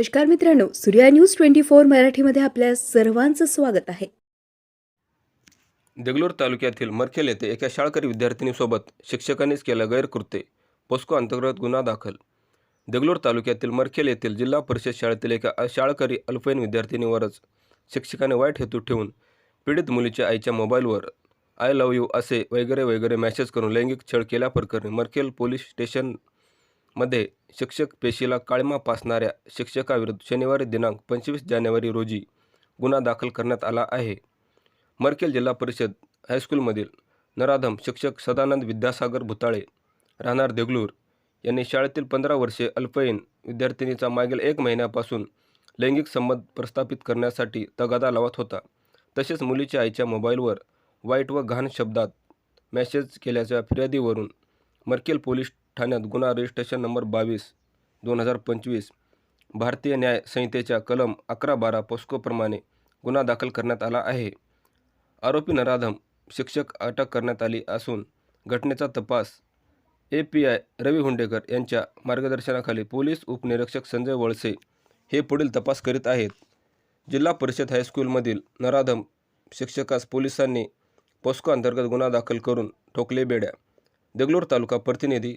नमस्कार मित्रांनो Surya news twenty four मराठीमध्ये आपल्या सर्वांचं स्वागत आहे. देगलूर तालुक्यातील मरखेल येथे एका शाळकरी विद्यार्थिनीसोबत शिक्षकांनीच केला गैरकृत्य. पोस्को अंतर्गत गुन्हा दाखल. देगलूर तालुक्यातील मरखेल येथील जिल्हा परिषद शाळेतील एका शाळकरी अल्पवयीन विद्यार्थिनीवरच शिक्षकाने वाईट हेतू ठेवून पीडित मुलीच्या आईच्या मोबाईलवर आय लव्ह यू असे वगैरे वगैरे मॅसेज करून लैंगिक छळ केल्याप्रकरणी मरखेल पोलीस स्टेशन मध्ये शिक्षक पेशीला काळिमा पासणाऱ्या शिक्षकाविरुद्ध शनिवारी दिनांक पंचवीस जानेवारी रोजी गुन्हा दाखल करण्यात आला आहे. मरकेल जिल्हा परिषद हायस्कूलमधील नराधम शिक्षक सदानंद विद्यासागर भुताळे राहणार देगलूर यांनी शाळेतील पंधरा वर्षे अल्पयीन विद्यार्थिनीचा मागील एक महिन्यापासून लैंगिक संबंध प्रस्थापित करण्यासाठी तगादा लावत होता. तसेच मुलीच्या आईच्या मोबाईलवर वाईट व घाण शब्दात मेसेज केल्याच्या फिर्यादीवरून मरकेल पोलीस ठाण्यात गुन्हा रजिस्ट्रेशन नंबर बावीस दोन हजार पंचवीस भारतीय न्याय संहितेच्या कलम अकरा बारा पोस्कोप्रमाणे गुन्हा दाखल करण्यात आला आहे. आरोपी नराधम शिक्षक अटक करण्यात आली असून घटनेचा तपास ए पी आय रवी हुंडेकर यांच्या मार्गदर्शनाखाली पोलीस उपनिरीक्षक संजय वळसे हे पुढील तपास करीत आहेत. जिल्हा परिषद हायस्कूलमधील नराधम शिक्षकास पोलिसांनी पोस्को अंतर्गत गुन्हा दाखल करून ठोकले बेड्या. देगलूर तालुका प्रतिनिधी